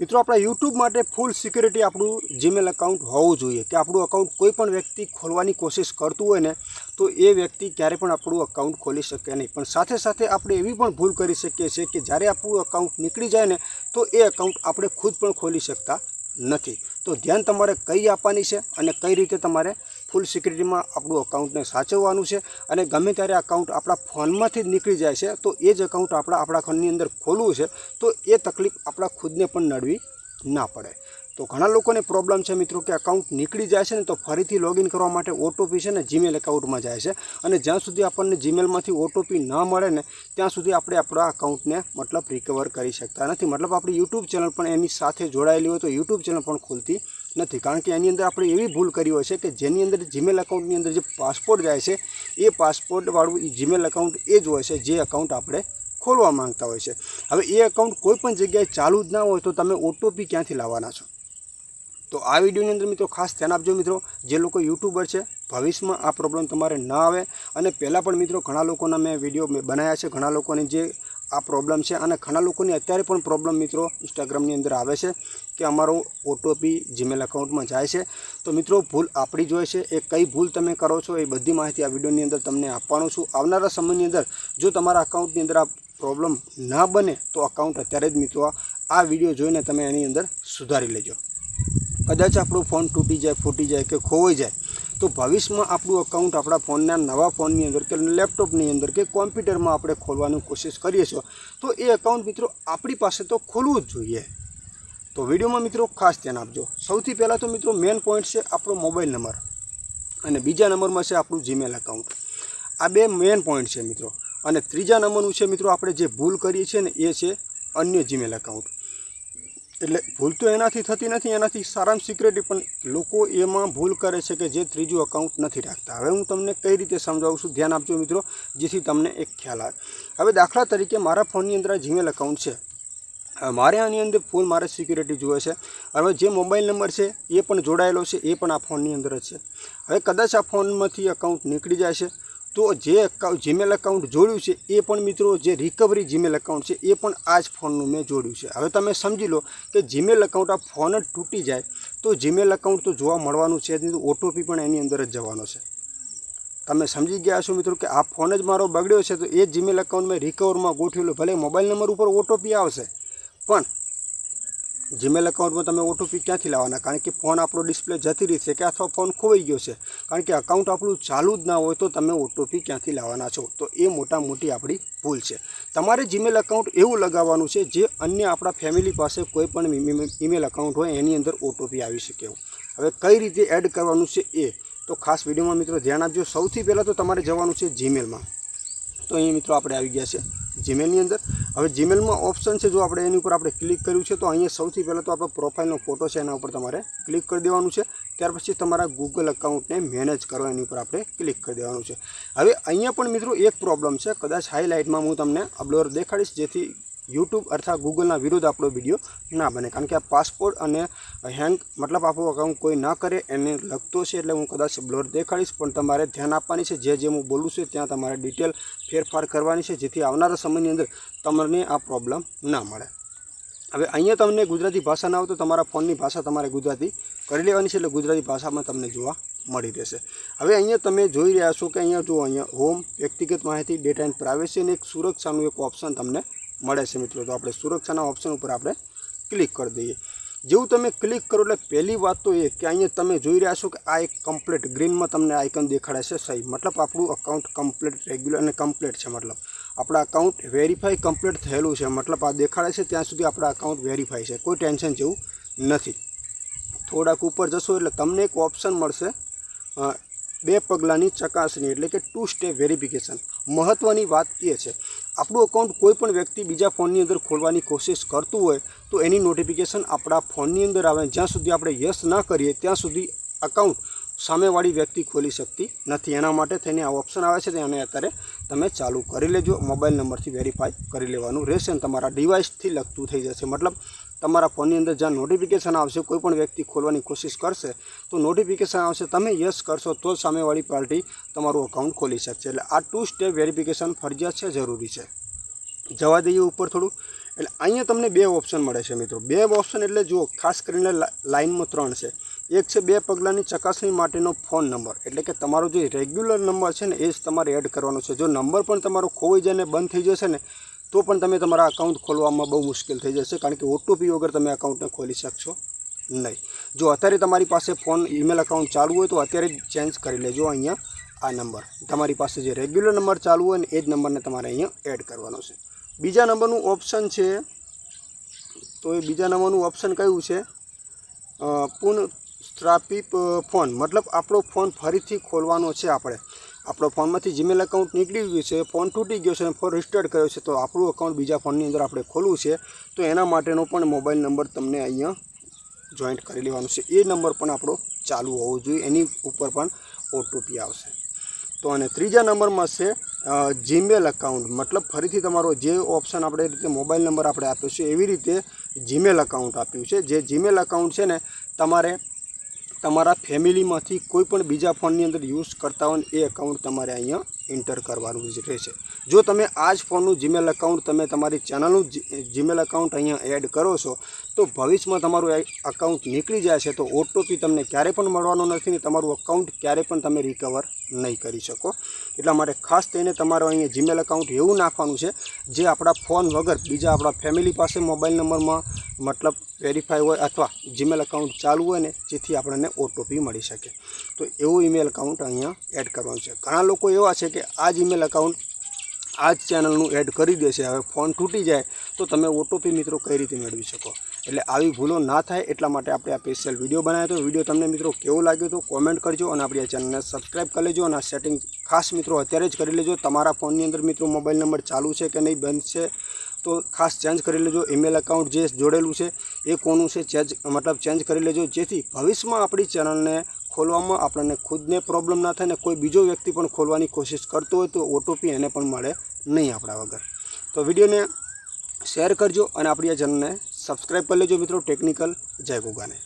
મિત્રો, આપણા યુટ્યુબ માટે ફૂલ સિક્યુરિટી આપણું જીમેલ એકાઉન્ટ હોવું જોઈએ. કે આપણું અકાઉન્ટ કોઈ પણ વ્યક્તિ ખોલવાની કોશિશ કરતું હોય ને, તો એ વ્યક્તિ ક્યારે પણ આપણું અકાઉન્ટ ખોલી શકે નહીં. પણ સાથે સાથે આપણે એવી પણ ભૂલ કરી શકીએ છીએ કે જ્યારે આપણું અકાઉન્ટ નીકળી જાય ને, તો એ અકાઉન્ટ આપણે ખુદ પણ ખોલી શકતા નથી. તો ધ્યાન તમારે કઈ આપવાની છે અને કઈ રીતે તમારે ફૂલ સિક્યુરિટીમાં આપણું અકાઉન્ટને સાચવવાનું છે અને ગમે ત્યારે અકાઉન્ટ આપણા ફોનમાંથી જ નીકળી જાય છે, તો એ જ અકાઉન્ટ આપણા આપણા ફોનની અંદર ખોલવું છે, તો એ તકલીફ આપણા ખુદને પણ નડવી ના પડે. તો ઘણા લોકોને પ્રોબ્લેમ છે મિત્રો કે અકાઉન્ટ નીકળી જાય છે ને તો ફરીથી લોગિન કરવા માટે ઓટોપી છે ને જીમેલ એકાઉન્ટમાં જાય છે. અને જ્યાં સુધી આપણને જીમેલમાંથી ઓટોપી ન મળે ને, ત્યાં સુધી આપણે આપણા અકાઉન્ટને મતલબ રિકવર કરી શકતા નથી. મતલબ આપણી યુટ્યુબ ચેનલ પણ એની સાથે જોડાયેલી હોય તો યુટ્યુબ ચેનલ પણ ખુલતી નથી. કારણ કે એની અંદર આપણે એવી ભૂલ કરી હોય છે કે જેની અંદર જીમેલ એકાઉન્ટની અંદર જે પાસપોર્ટ જાય છે, એ પાસપોર્ટવાળું જીમેલ એકાઉન્ટ એ જ હોય છે, જે એકાઉન્ટ આપણે ખોલવા માંગતા હોય છે. હવે એ એકાઉન્ટ કોઈ પણ જગ્યાએ ચાલુ જ ના હોય તો તમે ઓટોપી ક્યાંથી લાવવાના છો? તો આ વિડીયોની અંદર મિત્રો ખાસ ધ્યાન આપજો મિત્રો. જે લોકો યુટ્યુબર છે, ભવિષ્યમાં આ પ્રોબ્લેમ તમારે ન આવે. અને પહેલાં પણ મિત્રો ઘણા લોકોના મેં વીડિયો બનાવ્યા છે. ઘણા લોકોની જે આ પ્રોબ્લેમ છે અને ઘણા લોકોની અત્યારે પણ પ્રોબ્લેમ મિત્રો ઇન્સ્ટાગ્રામની અંદર આવે છે કે અમારો ઓટોપી જીમેલ એકાઉન્ટમાં જાય છે. તો મિત્રો ભૂલ આપણી જ હોય છે. એ કઈ ભૂલ તમે કરો છો એ બધી માહિતી આ વિડીયોની અંદર તમને આપવાનો છું. આવનારા સમયની અંદર જો તમારા અકાઉન્ટની અંદર આ પ્રોબ્લેમ ના બને તો અકાઉન્ટ અત્યારે જ મિત્રો આ વીડિયો જોઈને તમે એની અંદર સુધારી લેજો. કદાચ આપણો ફોન તૂટી જાય, ફૂટી જાય કે ખોવાઈ જાય તો ભવિષ્યમાં આપણું અકાઉન્ટ આપણા ફોનના નવા ફોનની અંદર કે લેપટોપની અંદર કે કોમ્પ્યુટરમાં આપણે ખોલવાની કોશિશ કરીએ છીએ, તો એ અકાઉન્ટ મિત્રો આપણી પાસે તો ખોલવું જ જોઈએ. તો વિડીયોમાં મિત્રો ખાસ ધ્યાન આપજો. સૌથી પહેલાં તો મિત્રો મેઇન પોઈન્ટ છે આપણો મોબાઈલ નંબર અને બીજા નંબરમાં છે આપણું જીમેલ એકાઉન્ટ આ બે મેઇન પોઈન્ટ છે મિત્રો. અને ત્રીજા નંબરનું છે મિત્રો આપણે જે ભૂલ કરીએ છીએ ને એ છે અન્ય જીમેલ એકાઉન્ટ એટલે ભૂલ તો એનાથી થતી નથી, એનાથી સારામાં સિક્રેટી પણ લોકો એમાં ભૂલ કરે છે કે જે ત્રીજું અકાઉન્ટ નથી રાખતા. હવે હું તમને કઈ રીતે સમજાવું છું, ધ્યાન આપજો મિત્રો, જેથી તમને એક ખ્યાલ આવે. હવે દાખલા તરીકે મારા ફોનની અંદર આ જીમેલ અકાઉન્ટ છે. મારે આની અંદર ફૂલ મારે સિક્યુરિટી જુએ છે. હવે જે મોબાઈલ નંબર છે, એ પણ જોડાયેલો છે, એ પણ આ ફોનની અંદર જ છે. હવે કદાચ આ ફોનમાંથી અકાઉન્ટ નીકળી જાય છે. તો જે જીમેલ એકાઉન્ટ જોડ્યું છે, એ પણ મિત્રો જે રિકવરી જીમેલ એકાઉન્ટ છે, એ પણ આ જ ફોનનું મેં જોડ્યું છે. હવે તમે સમજી લો કે જીમેલ એકાઉન્ટ આ ફોન જ તૂટી જાય, તો જીમેલ એકાઉન્ટ તો જોવા મળવાનું છે નહીં, તો ઓટોપી પણ એની અંદર જ જવાનો છે. તમે સમજી ગયા છો મિત્રો કે આ ફોન જ મારો બગડ્યો છે, તો એ જીમેલ એકાઉન્ટ મેં રિકવરમાં ગોઠવેલું, ભલે મોબાઈલ નંબર ઉપર ઓટોપી આવશે, પણ જીમેલ એકાઉન્ટમાં તમે ઓટીપી ક્યાંથી લાવવાના? કારણ કે ફોન આપણો ડિસ્પ્લે જતી રહી છે કે અથવા ફોન ખોવાઈ ગયો છે. કારણ કે અકાઉન્ટ આપણું ચાલુ જ ના હોય તો તમે ઓટીપી ક્યાંથી લાવવાના છો તો એ મોટા મોટી આપણી ભૂલ છે તમારે જીમેલ અકાઉન્ટ એવું લગાવવાનું છે જે અન્ય આપણા ફેમિલી પાસે કોઈ પણ ઈમેલ અકાઉન્ટ હોય એની અંદર ઓટીપી આવી શકે એવું હવે કઈ રીતે એડ કરવાનું છે એ તો ખાસ વિડીયોમાં મિત્રો ધ્યાન આપજો સૌથી પહેલાં તો તમારે જવાનું છે જીમેલમાં તો અહીં મિત્રો આપણે આવી ગયા છે જીમેલની અંદર હવે જીમેલમાં ઓપ્શન છે જો આપણે એની ઉપર આપણે ક્લિક કર્યું છે તો અહીંયા સૌથી પહેલાં તો આપણો પ્રોફાઇલનો ફોટો છે એના ઉપર તમારે ક્લિક કરી દેવાનું છે ત્યાર પછી તમારા ગૂગલ અકાઉન્ટને મેનેજ કરો એની ઉપર આપણે ક્લિક કરી દેવાનું છે. હવે અહીંયા પણ મિત્રો એક પ્રોબ્લેમ છે. કદાચ હાઇલાઇટમાં હું તમને અપલોડ દેખાડીશ, જેથી યુટ્યુબ અર્થાત ગૂગલના વિરુદ્ધ આપણો વીડિયો ના બને. કારણ કે આ પાસપોર્ટ અને હેંગ મતલબ આપણું અકાઉન્ટ કોઈ ના કરે, એને લગતો છે એટલે હું કદાચ બ્લોર દેખાડીશ. પણ તમારે ધ્યાન આપવાની છે, જે જે હું બોલું છું ત્યાં તમારે ડિટેલ ફેરફાર કરવાની છે, જેથી આવનારા સમયની અંદર તમને આ પ્રોબ્લેમ ના મળે. હવે અહીંયા તમને ગુજરાતી ભાષા ના આવે તો તમારા ફોનની ભાષા તમારે ગુજરાતી કરી લેવાની છે એટલે ગુજરાતી ભાષામાં તમને જોવા મળી રહેશે. હવે અહીંયા તમે જોઈ રહ્યા છો કે અહીંયા જો અહીંયા હોમ વ્યક્તિગત માહિતી ડેટા એન્ડ પ્રાઇવેસી અને એક સુરક્ષાનું એક ઓપ્શન તમને મળે છે મિત્રો. તો આપણે સુરક્ષાના ઓપ્શન ઉપર આપણે ક્લિક કરી દઈએ. જેવું તમે ક્લિક કરો એટલે પહેલી વાત તો એ કે અહીંયા તમે જોઈ રહ્યા છો કે આ એક કમ્પ્લીટ ગ્રીનમાં તમને આઇકન દેખાડે છે સહી. મતલબ આપણું અકાઉન્ટ કમ્પ્લીટ રેગ્યુલર અને કમ્પ્લીટ છે મતલબ. આપણા અકાઉન્ટ વેરીફાઈ કમ્પ્લીટ થયેલું છે. મતલબ આ દેખાડે છે, ત્યાં સુધી આપણા અકાઉન્ટ વેરીફાઈ છે. કોઈ ટેન્શન જેવું નથી. થોડાક ઉપર જશો એટલે તમને એક ઓપ્શન મળશે. બે પગલાંની ચકાસણી, એટલે કે ટુ સ્ટેપ વેરિફિકેશન મહત્ત્વની વાત એ છે, આપણું અકાઉન્ટ કોઈ પણ વ્યક્તિ બીજા ફોનની અંદર ખોલવાની કોશિશ કરતું હોય, તો એની નોટિફિકેશન આપણા ફોનની અંદર આવે. જ્યાં સુધી આપણે યસ ના કરીએ, ત્યાં સુધી અકાઉન્ટ સામેવાળી વ્યક્તિ ખોલી શકતી નથી. એના માટે થઈને આ ઓપ્શન આવે છે તેને અત્યારે તમે ચાલુ કરી લેજો. મોબાઈલ નંબરથી વેરીફાઈ કરી લેવાનું રહેશે અને તમારા ડિવાઇસથી લગતું થઈ જશે. મતલબ તમારા ફોનની અંદર જ્યાં નોટિફિકેશન આવશે, કોઈ પણ વ્યક્તિ ખોલવાની કોશિશ કરશે, તો નોટિફિકેશન આવશે, તમે યસ કરશો તો સામેવાળી પાર્ટી તમારું અકાઉન્ટ ખોલી શકશે. એટલે આ ટુ સ્ટેપ વેરિફિકેશન ફરજિયાત છે, જરૂરી છે. જવા દઈએ ઉપર થોડું. એટલે અહીંયા તમને બે ઓપ્શન મળે છે મિત્રો. બે ઓપ્શન એટલે જુઓ, ખાસ કરીને લાઇનમાં ત્રણ છે. એક છે બે પગલાંની ચકાસણી માટેનો ફોન નંબર એટલે કે તમારો જે રેગ્યુલર નંબર છે ને, એ જ તમારે એડ કરવાનો છે. જો નંબર પણ તમારો ખોવાઈ જાય ને બંધ થઈ જશે ને તો પણ તમે તમારા અકાઉન્ટ ખોલવામાં બહુ મુશ્કેલ થઈ જશે કારણ કે ઓટીપી વગર તમે અકાઉન્ટને ખોલી શકશો નહીં. જો અત્યારે તમારી પાસે ફોન ઈમેલ અકાઉન્ટ ચાલુ હોય તો અત્યારે જ ચેન્જ કરી લેજો અહીંયા આ નંબર તમારી પાસે જે રેગ્યુલર નંબર ચાલુ હોય ને એ જ નંબરને તમારે અહીંયા એડ કરવાનો છે. બીજા નંબરનું ઓપ્શન છે તો એ બીજા નંબરનું ઓપ્શન કયું છે? અ, પુન સ્થાપિત ફોન મતલબ આપણો ફોન ફરીથી ખોલવાનો છે આપણે. આપણો ફોનમાંથી જીમેલ એકાઉન્ટ નીકળી ગયું છે, ફોન તૂટી ગયો છે અને ફોન રિસ્ટાર્ટ કર્યો છે, તો આપણું અકાઉન્ટ બીજા ફોનની અંદર આપણે ખોલવું છે, તો એના માટેનો પણ મોબાઈલ નંબર તમને અહીંયા જોઈન્ટ કરી લેવાનો છે. એ નંબર પણ આપણો ચાલુ હોવો જોઈએ, એની ઉપર પણ ઓટીપી આવશે. તો અને ત્રીજા નંબરમાં છે જીમેલ અકાઉન્ટ મતલબ ફરીથી તમારો જે ઓપ્શન આપણે રીતે મોબાઈલ નંબર આપણે આપ્યો છે, એવી રીતે જીમેલ અકાઉન્ટ આપ્યું છે. જે જીમેલ અકાઉન્ટ છે ને, તમારે તમારા ફેમિલીમાંથી કોઈ પણ બીજા ફોનની અંદર યુઝ કરતા હોય એ અકાઉન્ટ તમારે અહીંયા એન્ટર કરવાનું જ રહેશે. જો તમે આ જ ફોનનું જીમેલ અકાઉન્ટ તમે તમારી ચેનલનું જીમેલ અકાઉન્ટ અહીંયા એડ કરો છો, તો ભવિષ્યમાં તમારું અકાઉન્ટ નીકળી જાય છે, તો ઓટીપી તમને ક્યારે પણ મળવાનો નથી ને તમારું અકાઉન્ટ ક્યારે પણ તમે રિકવર નહીં કરી શકો. એટલા માટે ખાસ થઈને તમારો અહીંયા જીમેલ અકાઉન્ટ એવું નાખવાનું છે, જે આપણા ફોન વગર બીજા આપણા ફેમિલી પાસે મોબાઈલ નંબરમાં મતલબ વેરીફાઈ હોય અથવા જીમેલ અકાઉન્ટ ચાલુ હોય ને, જેથી આપણને ઓટીપી મળી શકે. તો એવું ઈમેલ અકાઉન્ટ અહીંયા એડ કરવાનું છે. ઘણા લોકો એવા છે કે આ જ ઈમેલ અકાઉન્ટ આ જ ચેનલનું એડ કરી દેશે. હવે ફોન તૂટી જાય તો તમે ઓટીપી મિત્રો કઈ રીતે મેળવી શકો? એટલે આવી ભૂલો ના થાય એટલા માટે આપણે આ સ્પેશિયલ વીડિયો બનાવ્યો હતો. વીડિયો તમને મિત્રો કેવો લાગ્યો તો કોમેન્ટ કરજો અને આપણી આ ચેનલને સબસ્ક્રાઈબ કરી લેજો અને આ સેટિંગ ખાસ મિત્રો અત્યારે જ કરી લેજો. તમારા ફોનની અંદર મિત્રો મોબાઈલ નંબર ચાલુ છે કે નહીં બંધ છે તો ખાસ ચેન્જ કરી લેજો. ઈમેલ એકાઉન્ટ જે જોડેલું છે એ કોનું છે ચેન્જ મતલબ ચેન્જ કરી લેજો. જેથી ભવિષ્યમાં આપણી ચેનલને ખોલવામાં આપણને ખુદને પ્રોબ્લેમ ના થાય ને કોઈ બીજો વ્યક્તિ પણ ખોલવાની કોશિશ કરતો હોય તો ઓટીપી એને પણ મળે નહીં આપણા વગર. તો વિડીયોને શેર કરજો અને આપણી આ ચેનલને સબસ્ક્રાઈબ કરી લેજો મિત્રો ટેકનિકલ જય ગોગાને.